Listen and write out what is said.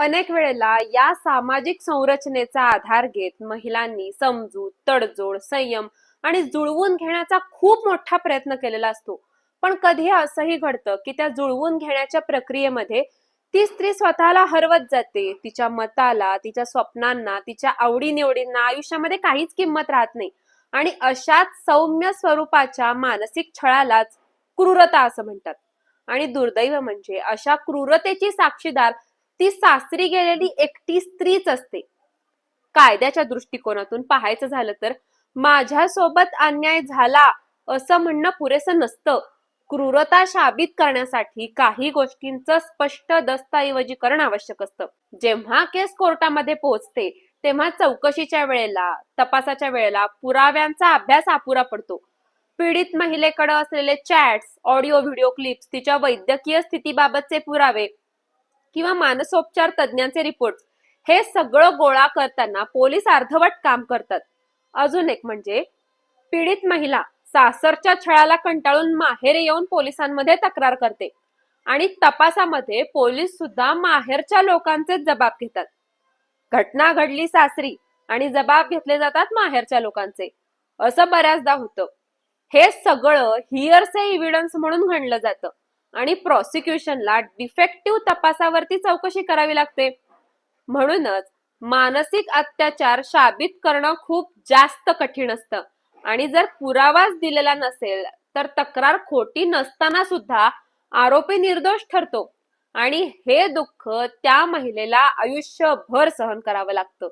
अनेक वेळेला या सामाजिक संरचनेचा आधार घेत महिलांनी समजूत तडजोड संयम आणि जुळवून घेण्याचा खूप मोठा प्रयत्न केलेला असतो. पण कधी असंही घडतं की त्या जुळवून घेण्याच्या प्रक्रियेमध्ये ती स्त्री स्वतःला हरवत जाते तिच्या मताला तिच्या स्वप्नांना तिच्या आवडीनिवडींना आयुष्यामध्ये काहीच किंमत राहत नाही. आणि अशाच सौम्य स्वरूपाच्या मानसिक छळालाच क्रूरता असं म्हणतात. आणि दुर्दैव म्हणजे अशा क्रूरतेची साक्षीदार ती सासरी गेलेली एकटी स्त्रीच असते. कायद्याच्या दृष्टिकोनातून पाहायचं झालं तर माझ्यासोबत अन्याय झाला असं म्हणणं पुरेसं नसतं. क्रूरता शाबित करण्यासाठी काही गोष्टींचं स्पष्ट दस्तऐवजीकरण आवश्यक असतं. जेव्हा केस कोर्टामध्ये पोहोचते तेव्हा चौकशीच्या वेळेला तपासाच्या वेळेला पुराव्यांचा अभ्यास अपुरा पडतो. पीडित महिलेकडे असलेले चॅट्स ऑडिओ व्हिडिओ क्लिप्स तिच्या वैद्यकीय स्थितीबाबतचे पुरावे किंवा मानसोपचार तज्ज्ञांचे रिपोर्ट हे सगळं गोळा करताना पोलीस अर्धवट काम करतात. अजून एक म्हणजे पीडित महिला सासरच्या छळाला कंटाळून माहेर येऊन पोलिसांमध्ये तक्रार करते आणि तपासामध्ये पोलीस सुद्धा माहेरच्या लोकांचे जबाब घेतात. घटना घडली सासरी आणि जबाब घेतले जातात माहेरच्या लोकांचे. असं बऱ्याचदा होतं. हे सगळं हिअरसे इव्हिडन्स म्हणून घडलं जातं. आणि प्रॉसिक्युशनला डिफेक्टिव्ह तपासावरती चौकशी करावी लागते. म्हणूनच मानसिक अत्याचार शाबित करणं खूप जास्त कठीण असतं. आणि जर पुरावाच दिलेला नसेल तर तक्रार खोटी नसताना सुद्धा आरोपी निर्दोष ठरतो. आणि हे दुःख त्या महिलेला आयुष्यभर सहन करावं लागतं.